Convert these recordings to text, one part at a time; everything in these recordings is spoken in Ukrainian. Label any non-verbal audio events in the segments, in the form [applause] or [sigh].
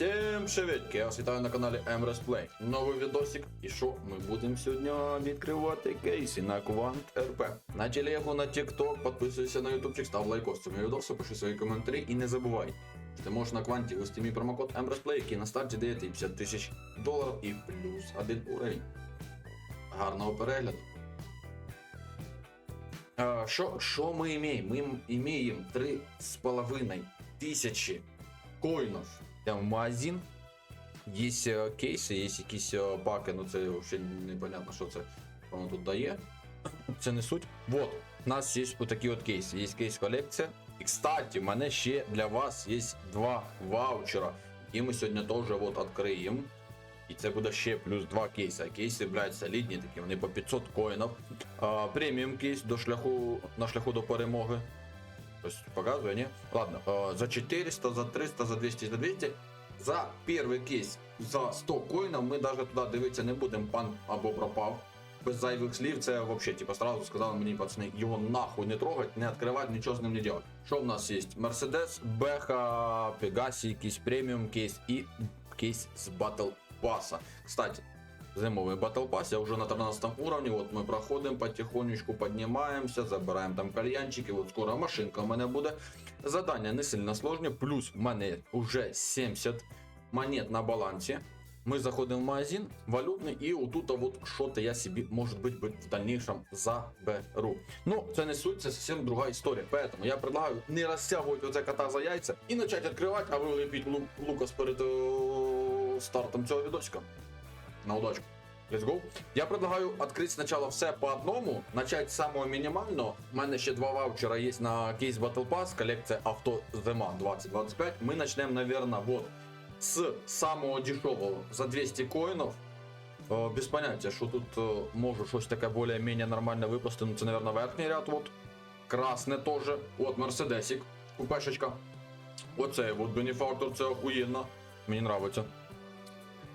Всім привітки! Я вас вітаю на каналі Emres Play. Новий відосик. І що ми будемо сьогодні відкривати кейси на Quant RP. На телегу, на TikTok, підписуйся на ютубчик, став лайкос цьому відосу, пиши свої коментарі і не забувай. що Ти можеш на кванті ввести мій промокод Emres Play, який на старті дає тобі 50 тисяч доларів і плюс один уровень. Гарного перегляду. А, Що, що ми маємо? Ми маємо 3,5 тисячі коїнів в магазин. Е, кейси, є якісь паки, ну це взагалі непонятно, що це воно тут дає. Це не суть. Вот, у нас є отакі от кейси. Є кейс колекція. І кстати, в мене ще для вас є два ваучера. І ми сьогодні теж от відкриємо. І це буде ще плюс два кейси. Кейси, блядь, солідні такі, вони по 500 коїнів. А, преміум кейс до шляху, на шляху до перемоги. Ось показує, ні? Ладно, е, за 400, за 300, за 200, за 200. За перший кейс за 100 коїнів ми навіть туди дивитися не будемо, пан або пропав. Без зайвих слів, це взагалі, типу, сразу сказали мені, пацани, його нахуй не трогать, не відкривати, нічого з ним не делать. Що в нас є? Мерседес, Беха, Пегасі, якийсь преміум кейс і кейс з Battle Pass. Кстати, Зимовий Battle Pass, я вже на 13 уровні, от ми проходимо потихонечку, піднімаємося, забираємо там кальянчики, от скоро машинка в мене буде. Задання не сильно сложні, плюс в мене вже 70 монет на балансі. Ми заходимо в магазин валютний і отут от що-то я собі, може бути, в дальнейшем заберу. Ну, це не суть, це зовсім друга історія. Поэтому я предлагаю не розтягувати оце кота за яйця і почати відкривати, а ви лепіть Лукас перед е, стартом цього відосика На удачу. Let's go. Я предлагаю открыть сначала все по одному, начать с самого минимального. У мене ще два ваучера є на кейс Battle Pass, колекція авто Зима 2025. Ми начнем, наверное, вот с самого дешевого за 200 коинов. Э, Без понятия, що тут э, може щось таке більш-менш нормально випасти. Ну, це, наверное, верхній ряд. Вот. Красне теж. От Мерседесик. Купешечка. Оцей вот бенефактор, це охуєнно. Мені нравиться.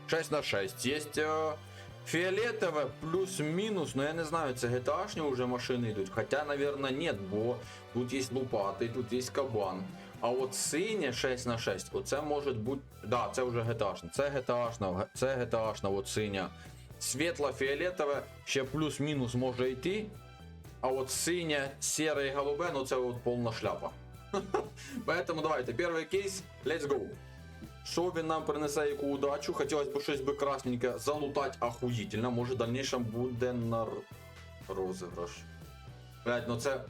6 на 6. Есть э, фиолетовое плюс-минус, но я не знаю, це GTA-шні уже машини йдуть. Хотя, наверное, нет, бо тут є лопати, тут є кабан. А от синє 6 на 6, оце може бути. Да, це вже GTA-шне. Це GTA-шна, це GTA-шна, от синя. Світло-фіолетове ще плюс-мінус може йти. А от синє, сіре і голубе, ну це от повна шляпа. [laughs] Поэтому давайте, перший кейс, let's go. Що він нам принесе яку удачу? Хотілося б щось би красненьке залутати охуїтельно. Може в дальнейшем буде на розіграш. Блять, ну це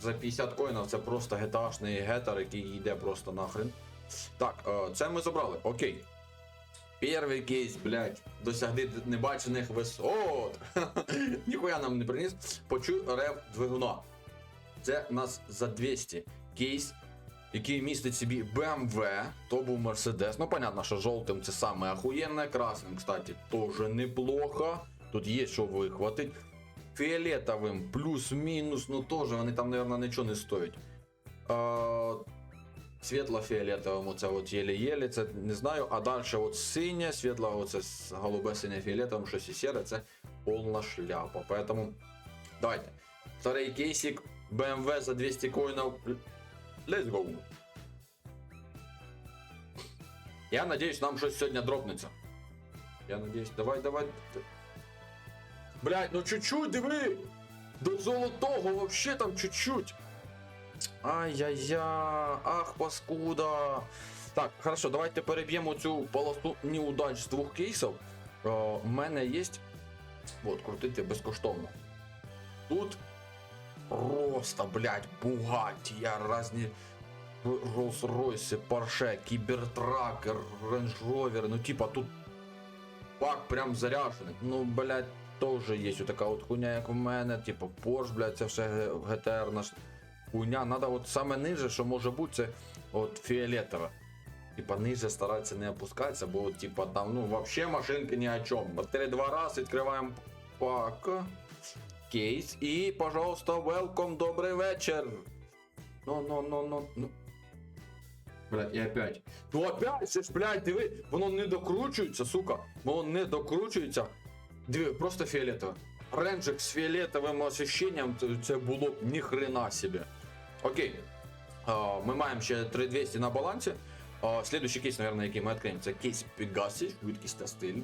за 50 коїнів це просто GTA-шний гетер, який йде просто нахрен. Так, е, це ми забрали. Окей. Перший кейс, блять, досягли небачених висот. [laughs] Ніхуя нам не приніс. Почуй рев двигуна. Це нас за 200. Кейс який містить собі BMW, то був Mercedes. Ну, понятно, що жовтим це саме охуєнне, красним, кстати, теж неплохо. Тут є що вихватить. Фіолетовим плюс-мінус, ну теж вони там, мабуть, нічого не стоять. Е, Світло-фіолетовим, оце от єле-єле, це не знаю. А далі от синє, світло, оце голубе синє фіолетовим, щось і сіре, це повна шляпа. Поэтому давайте. Второй кейсик BMW за 200 коинов. Let's go. Я надеюсь, нам щось сьогодні дропнеться. Я надеюсь, давай, давай. Блять, ну чуть-чуть, диви! До золотого вообще там чуть-чуть. Ай-яй-я, ах, паскуда. Так, хорошо, давайте переб'ємо цю полосу неудач з двох кейсів. У мене є. От, крутити безкоштовно. Тут просто, блядь, Бугатті, разні Rolls-Royce, Porsche, Кібертракер, Range Rover, ну типа тут пак прям заряджений. Ну, блядь, теж є така от хуйня, як в мене, типу Porsche, блядь, це все GTR наш хуйня. Надо от саме ниже, що може бути, це от фіолетове. Типа ниже старатися не опускатися, бо типа там, ну, вообще машинки ні о чому. Батарея два рази відкриваємо пак. Кейс. І, пожалуйста, welcome, добрий вечір. Ну, ну, ну, ну, ну. Блядь, і опять. Ну опять, це ж, блядь, диви, воно не докручується, сука. Воно не докручується. Диви, просто фіолетове. Ренджик з фіолетовим освіщенням, це- було б ніхрена собі. Окей. А, ми маємо ще 3200 на балансі. А, следующий кейс, наверное, який ми відкриємо, це кейс Pegasus, швидкість та стиль.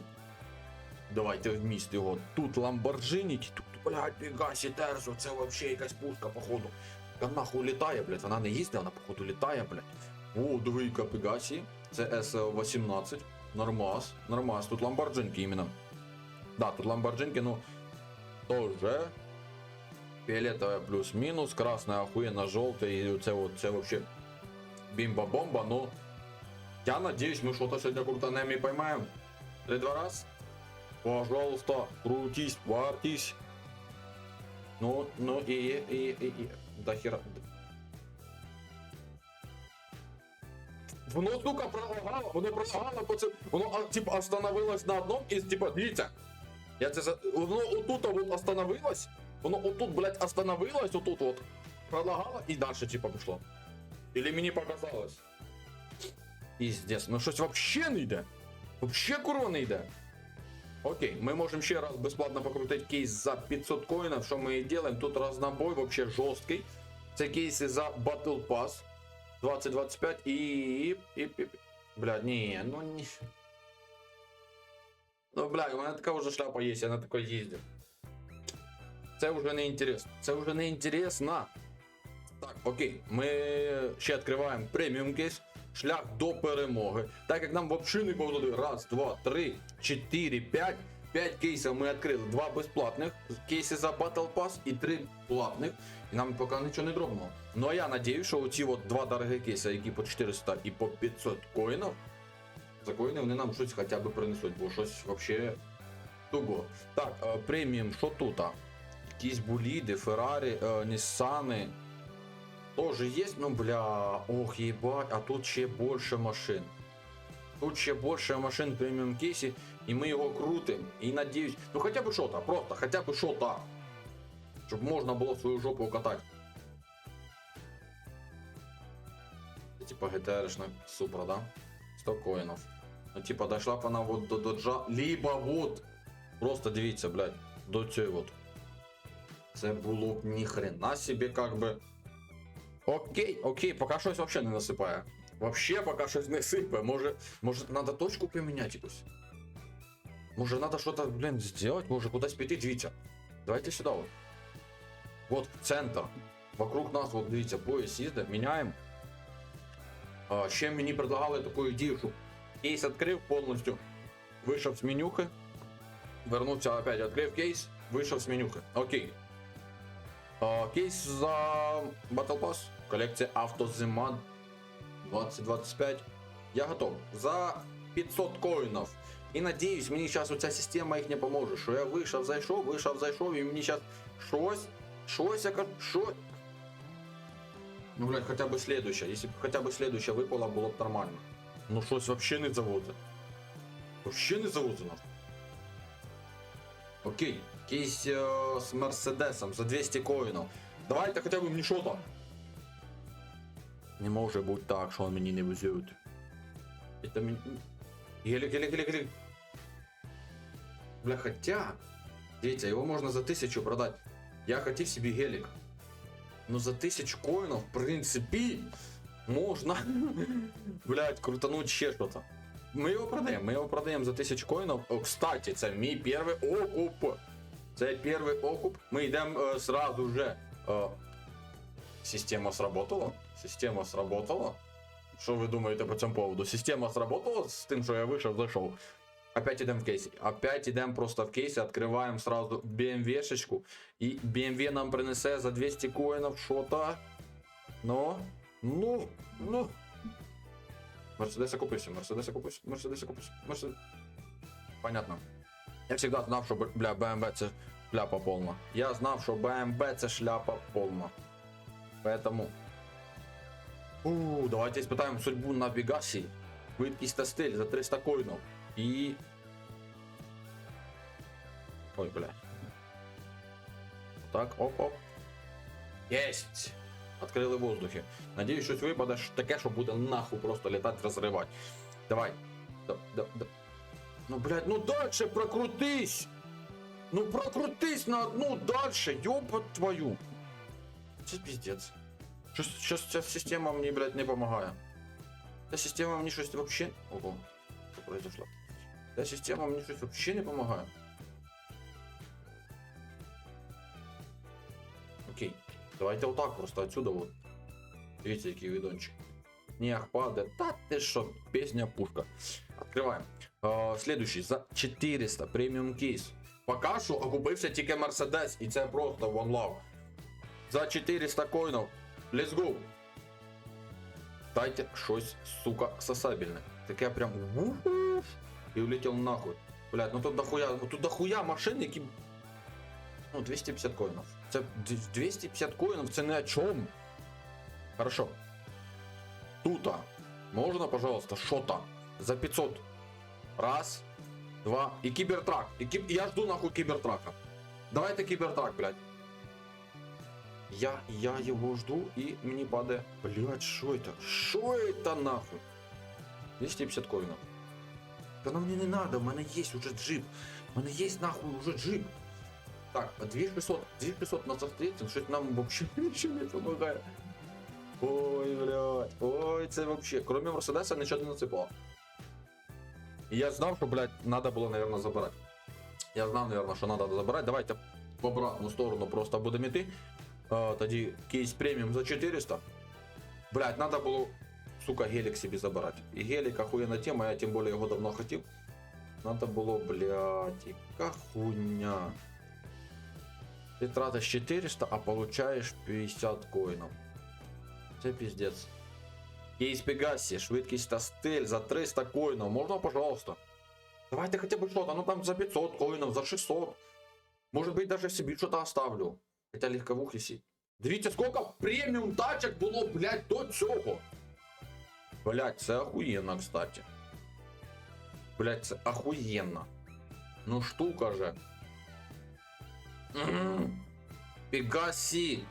Давайте вмісти його. Тут Lamborghini, тут, блядь, Pegasus Терзо, це вообще якась пушка, походу. Яка нахуй літає, блядь, вона не їздить, вона, походу, літає, блядь. О, двійка Pegasus, це S18, нормас, нормас, тут Lamborghini іменно. Да, тут Lamborghini, ну, тоже фиолетовая плюс-минус, красная охуенно желтая, и це вот, це вообще бимба-бомба, но я надеюсь, мы что-то сегодня крутанем и поймаем. Три-два раз. Пожалуйста, крутись, вартись. Ну, ну и, и, и, и, да хера. Воно, сука, пролагало, воно пролагало, по це, воно, а, типа, остановилось на одном із, типа, дивіться, я це, за- воно отут вот остановилось, воно отут, блядь, остановилось, отут вот, пролагало і дальше, типа, пішло. Или мені показалось? Пиздец, ну щось вообще не йде. Вообще курва не йде. Окей, ми можемо ще раз безплатно покрутити кейс за 500 коїнів, що ми і робимо. Тут разнобой вообще жорсткий. Це кейси за Battle Pass 2025 і... і... і... і- Бля, ні, ну ні. Ну, бля, у мене така вже шляпа є, я на такой їздив. Це вже не інтересно. Це вже не інтересно. Так, окей, ми ще відкриваємо преміум кейс. Шлях до перемоги. Так як нам взагалі не поводили. Раз, два, три, чотири, п'ять. П'ять кейсів ми відкрили. Два безплатних. Кейси за Battle Pass і три платних. І нам поки нічого не дробного. Ну а я надіюсь, що оці от два дорогі кейси, які по 400 і по 500 коїнів, за коїни вони нам щось хоча б принесуть, бо щось вообще туго. Так, е, преміум, що тут? Якісь боліди, Феррарі, е, Ніссани. Тоже есть, ну бля, ох, ебать, а тут ще більше машин. Тут ще більше машин в преміум кейсі, і ми його крутим. І надіюсь, ну хоча б що-то, просто, хоча б що-то. Щоб можна було свою жопу катати. Типа GTR-шна Супра, да? 100 коїнів. Ну, типа, дошла б вона вот до доджа, либо вот. Просто дивіться, блядь, до цієї вот. Це було б ніхрена собі, как би. Окей, окей, поки щось вообще не насипає. Вообще поки щось не сипе. Може, може, надо точку поміняти якусь. Може, надо что-то, блин, сделать, може кудись піти, дивіться. Давайте сюди вот. Вот центр. Вокруг нас, вот дивіться, пояс їздить, міняємо. А, ще мені предлагали таку ідею, щоб кейс відкрив повністю, вийшов з менюхи, вернувся опять, відкрив кейс, вийшов з менюхи. Окей. А, кейс за Battle Pass, колекція Автозима 2025. Я готов. За 500 коїнів. І надіюсь, мені зараз оця система їх не поможе. Що я вийшов, зайшов, вийшов, зайшов, і мені зараз щось, щось, яка, що... Ну, блядь, хотя бы следующая. Если бы хотя бы следующая выпала, было бы нормально. Ну, щось вообще не заводить. Вообще не заводить нас. Окей. Кейс е, з Мерседесом за 200 коїнів. Давайте хоча б мені що там. Не може бути так, що мені не везуть. Это мені... Гелик, гелик, гелик, гелик. Бля, хотя... Дивіться, його можна за тисячу продати. Я хотів собі гелик. Ну за тисячу коїнів, в принципі, можна, [laughs] блядь, крутануть ще щось. Ми його продаємо, ми його продаємо за тисячу коїнів. О, кстати, це мій перший окуп. Це перший окуп. Ми йдемо е, сразу же. Е, система сработала? Система сработала? Що ви думаєте по цьому поводу? Система сработала з тим, що я вийшов, зайшов. Опять идем в кейсе. Опять идем просто в кейсе, открываем сразу BMW-шечку. И BMW нам принесе за 200 коинов что-то. Ну, ну, ну. Мерседес купився, Мерседес купився, Мерседес купився, Мерседес. Понятно. Я всегда знав, що бля, BMW це шляпа повна. Я знав, що BMW це шляпа повна. Поэтому. У, давайте испытаем судьбу на Вегасе. Швидкість та стиль за 300 коїнів. І. Ой, бля. Так, оп-оп. Єсть! Открили в воздухі. Надіюсь, щось випаде таке, що буде нахуй просто літати, розривати. Давай. Да, да, да. Ну, блядь, ну дальше прокрутись! Ну прокрутись на одну дальше, ёба твою. Це піздець. Щось, щось ця система мені, блядь, не допомагає. Та система мені щось вообще... Ого, що произошло? Та система мені щось вообще не помогає. Окей, давайте отак просто отсюда вот. Дивіться, який відончик. Снег падає. Та ти що, пісня пушка. Откриваємо. Е, Следующий за 400 преміум кейс. Поки що окупився тільки Mercedes, і це просто one love. За 400 коїнів. Let's go. Дайте щось, сука, сосабельне. Таке прям і улетів нахуй. Блять, ну тут дохуя, тут дохуя машин, які. Ну, 250 коїнів. Це 250 коїнів, це не о чому. Хорошо. Тута. Можно, пожалуйста, что-то за 500. Раз, два. И кибертрак. И киб... Я жду нахуй кибертрака. Давайте кибертрак, блядь. Я, я его жду и мне падает. Блядь, что это? Что это нахуй? 250 коинов. Да нам мне не надо, у меня есть уже джип. У меня есть нахуй уже джип. Так, 2600, 2600 на завтретин, что это нам вообще [laughs] ничего не помогает. Ой, блядь, ой, це вообще. Кроме Мерседеса нічого не насипало. І я знав, що, блядь, надо було, наверное, забирати. Я знав, наверное, що надо забирати. Давайте в обратну сторону просто будемо йти. А, тоді кейс преміум за 400. Блядь, надо було, сука, гелік собі забирати. І гелік охуєнна тема, я тим більше його давно хотів. Надо було, блядь, яка хуйня. Ти тратиш 400, а получаєш 50 коїнів. Це піздець. Кейс Пегасі, швидкість та стиль за 300 коїнів. Можна, пожалуйста? Давайте хотя бы что-то, ну там за 500 коїнів, за 600. Может быть, даже себе что-то оставлю. Хотя легковухи сі. Дивіться, сколько преміум тачок було, блядь, до цього. Блядь, це охуєнно, кстати. Блядь, це охуєнно. Ну штука же. Пегасі.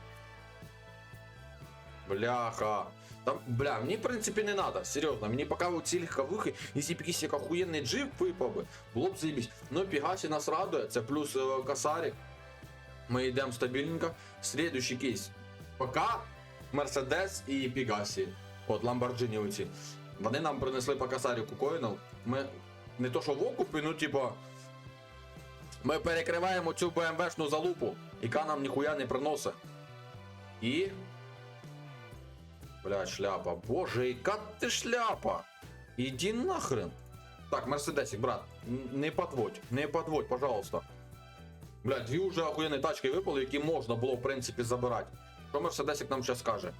Бляха. Там, бля, мені в принципі не надо, серйозно. Мені поки у ці б якийсь як охуєнний джип випав би, було б заєбісь. Ну, Пегасі нас радує, це плюс е, косарик. Ми йдемо стабільненько. Следующий кейс. Пока Мерседес і Пегасі. От, Ламборджині оці. Вони нам принесли по косаріку коїнів. Ми не то що в окупі, ну типа. Ми перекриваємо цю БМВшну залупу, яка нам ніхуя не приносить. І. Бля, шляпа. Боже, яка ти шляпа? Іди нахрен. Так, Мерседесик, брат, не подводь, не подводь, пожалуйста. Бля, дві уже охуєнні тачки випали, які можна було, в принципі, забирати. Що Мерседесик нам зараз скаже?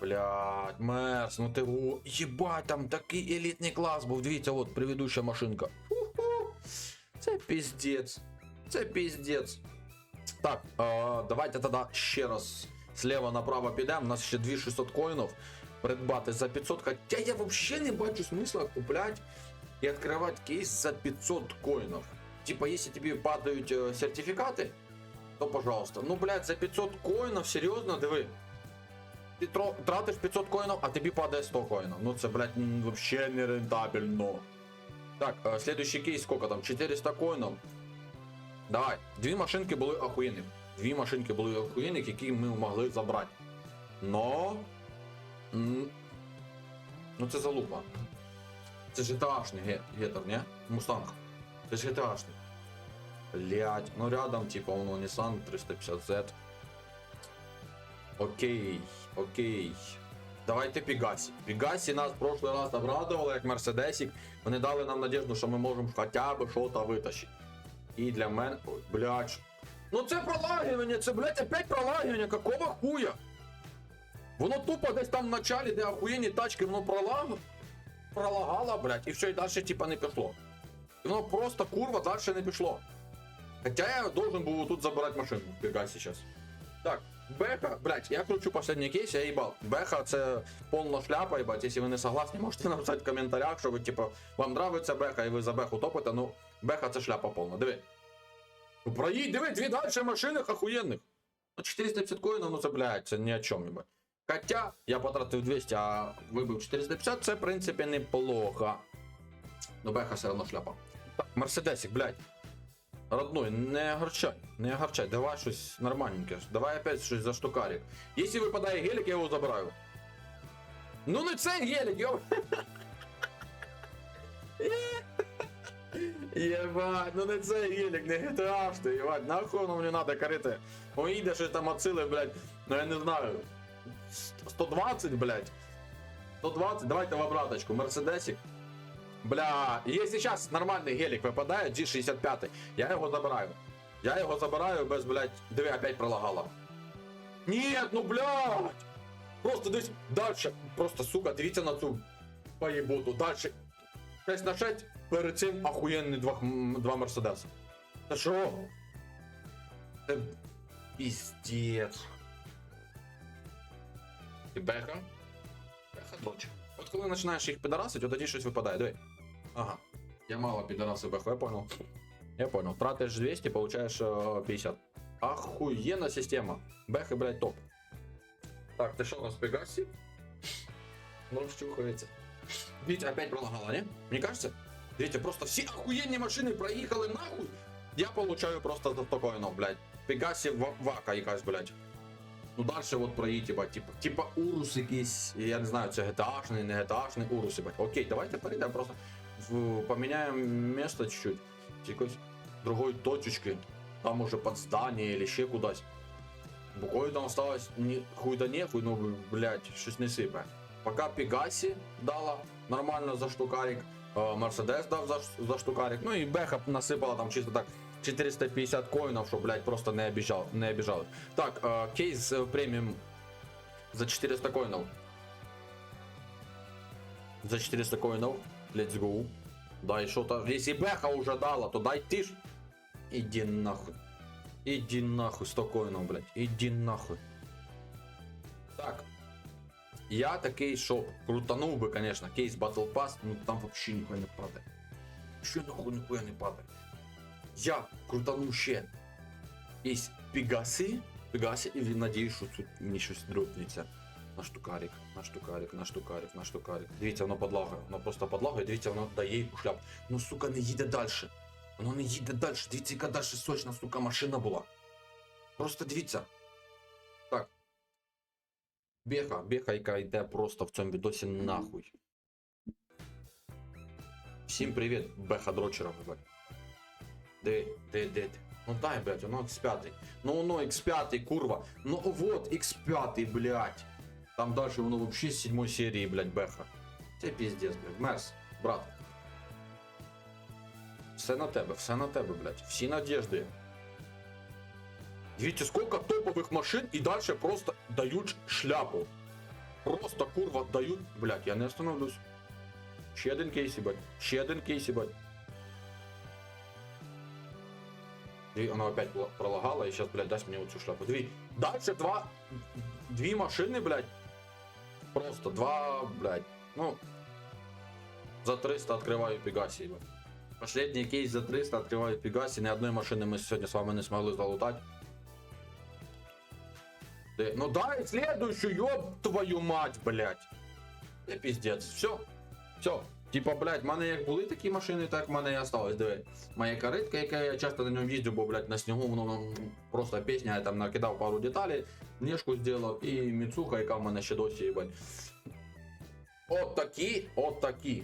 Блядь, Мерс, ну ти во... Єбать, там такий елітний клас був. Дивіться, от предыдуща машинка. Ху-ху. Це піздець. Це піздець. Так, е, давайте тоді ще раз слева направо підемо. У нас ще 2600 коїнів. Придбати за 500. Хоча я взагалі не бачу смисла купляти і відкривати кейс за 500 коїнів. Типа, якщо тобі падають е, сертифікати, то пожалуйста. Ну, блядь, за 500 коїнів, серйозно, диви. Ти тро- тратиш 500 коїнів, а тобі падає 100 коїнів. Ну це, блядь, вообще не рентабельно. Так, е, следующий кейс, сколько там? 400 коїнів. Давай, дві машинки були охуєнні. Дві машинки були охуєнні, які ми могли забрати. Но. Ну це залупа. Це GTA-шний гетер, не? Мустанг. Це ж GTA-шний. Блять, ну рядом, типа, воно Nissan 350Z. Окей, окей. Давайте Пегасі. Пегасі нас в прошлый раз обрадували, як Мерседесик. Вони дали нам надежду, що ми можемо хоча б щось витащити. І для мене. Ой, блядь. Ну це пролагування, це, блядь, опять пролагування, какого хуя? Воно тупо десь там в началі, де охуєнні тачки, воно пролаг... пролагало, блядь, і все, і далі типа не пішло. І воно просто курва далі не пішло. Хоча я должен був тут забирати машину Пегасі зараз. Так, Беха, блядь, я кручу последний кейс, я їбал. Беха це повна шляпа, їбать. Якщо ви не согласні, можете написати в коментарях, що ви, типа, вам нравиться Беха і ви за Беху топите, ну, Беха це шляпа повна, диви. Ну, проїдь, диви, дві далі машинах охуєнних. Ну, 450 коїнів, ну це, блядь, це ні о чому, їбать. Хоча я потратив 200, а вибив 450, це, в принципі, неплохо. Ну, Беха все одно шляпа. Так, Мерседесик, блядь. Родной, не огорчай, не огорчай, давай щось нормальненьке. Давай опять щось за штукарик. Если выпадает гелик, я его забираю. Ну не це гелік, йо. Єбать, ну не це гелік, не GTA ж ти, єбать, нахуй воно мені надо корити. Он їде щось там оцили, блядь, ну я не знаю. 120, блядь. 120, давайте в обраточку, Мерседесик. Бля, если сейчас нормальный гелик выпадает, G65, я его забираю. Я его забираю без, блядь, диви, опять пролагала. Нет, ну, блядь! Просто десь дальше, просто, сука, дивіться на цю поєботу. Дальше. 6 на 6, перед цим охуєнний два, два Мерседеса. Та що? Це піздець. І беха? Беха дочь. От коли починаєш їх підарасити, от тоді щось випадає, диви. Ага. Я мало підарасив беху, я понял. Я понял. Тратишь 200, получаешь э, 50. Охуенная система. Бэха, блядь, топ. Так, ты что, у нас Пегаси? Ну, вщухается. Видите, опять пролагала, не? Мне кажется, видите, просто все охуенные машины проехали нахуй. Я получаю просто за спокойно, блядь. Пегаси ва- вака якась, блядь. Ну дальше от проїдь, ебать, типа, типа урус якийсь, я не знаю, це GTA-шний, не GTA-шний урус, ебать. Окей, давайте перейдемо просто в, поміняємо місто чуть-чуть. З якоїсь другої точечки. Там уже под здание или ще кудись. Буквою там осталось ні, хуй да нехуй, ну, блядь, щось не сипе. Пока Пегасі дала нормально за штукарик, е, Мерседес дав за, ш- за штукарик, ну і Беха насипала там чисто так 450 коїнів, щоб, блядь, просто не, обіжав, не обіжали. Так, е, кейс е, преміум за 400 коїнів. За 400 коїнів. Let's go. Дай что-то. Если Беха уже дала, то дай ты ж. Иди нахуй. Иди нахуй, 100 коинов, блядь. Иди нахуй. Так. Я такий, що крутанув би, конечно, кейс Battle Pass, ну там вообще ніхуя не падає. Ще нахуй ніхуя не падає. Я крутанув ще. Кейс Пегаси. Пегаси, і надіюсь, що тут мені щось дропнеться. На штукарик, на штукарик, на штукарик, на штукарик. Дивіться, воно подлагає. Воно просто подлагає, дивіться, воно дає їй шляп. Ну, сука, не їде далі. Воно не їде далі. Дивіться, яка далі сочна, сука, машина була. Просто дивіться. Так. Беха, беха, яка йде просто в цьому відосі нахуй. Всім привіт, беха дрочера, блядь. Де, де, де, де. Ну дай, блядь, воно X5. Ну воно X5, курва. Ну вот X5, блядь. Там дальше воно вообще з 7 серії, блядь, беха. Це піздець, блядь. Мерс, брат. Все на тебе, все на тебе, блядь. Всі надежди. Дивіться, сколько топових машин і дальше просто дають шляпу. Просто курва дають. Блядь, я не остановлюсь. Ще один кейс, ебать. Ще один кейс, ебать. Дві, вона опять пролагала і зараз, блядь, дасть мені оцю шляпу. Дві. Дальше два. Дві машини, блядь. Просто два, блядь. Ну. За 300 открываю Пегаси. Последний кейс за 300 открываю Пегаси. Ни одной машины мы сегодня с вами не смогли залутать. Ну дай следующую, ёб твою мать, блядь. Це піздець. Все. Все. Типа, блядь, в мене як були такі машини, так в мене і осталось. Диви. Моя каритка, яка я часто на ньому їздю, бо, блядь, на снігу воно просто пісня, я там накидав пару деталей, внешку зробив, і Міцуха, яка в мене ще досі, їбать. От такі, от такі.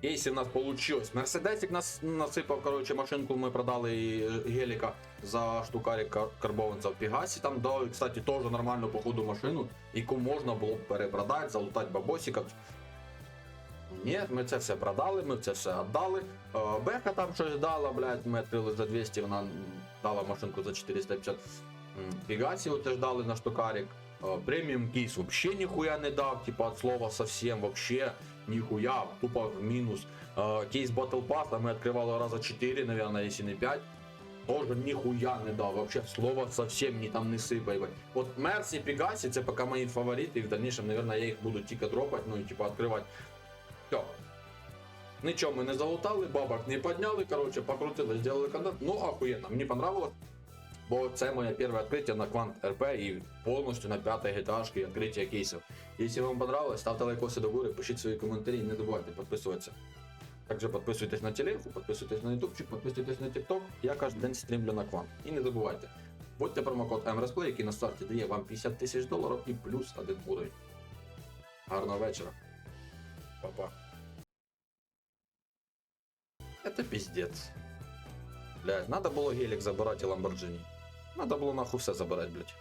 Кейси в нас получилось. Мерседесик нас насипав, короче, машинку ми продали і геліка за штукарик кар- карбованця в Пігасі. Там дали, кстати, теж нормальну походу машину, яку можна було б перепродати, залутати бабосика. Ні, ми це все продали, ми це все віддали. Е, Беха там щось дала, блядь, ми відкрили за 200, вона дала машинку за 450. М, Пігасі теж дали на штукарик. Е, Преміум кейс вообще ніхуя не дав, типа от слова совсем, вообще ніхуя, тупо в мінус. Е, Кейс Battle Pass ми відкривали раза 4, наверное, якщо не 5. Тоже ніхуя не дав, вообще слова совсем не там не сипай. блядь. От Мерс і Пегасі це поки мої фаворити, і в дальнейшем, наверное, я їх буду тільки дропати, ну і типа відкривати. Все. Нічого ми не залутали, бабок не підняли, короче, покрутили, зробили контент. Ну, охуєнно, мені понравилось. Бо це моє перше відкриття на Quant RP і повністю на п'ятій GTA відкриття кейсів. Якщо вам понравилось, ставте лайкоси до гори, пишіть свої коментарі, не забувайте підписуватися. Также подписывайтесь на телегу, подписывайтесь на ютубчик, подписывайтесь на тикток. Я кожен день стрімлю на Quant. І не забувайте, вводьте промокод MRSPLAY, який на старті дає вам 50 тисяч доларів і плюс один уровень. Гарного вечора. Па-па. Это пиздец. Блядь, надо было гелик забирать и ламборджини. Надо было нахуй все забирать, блядь.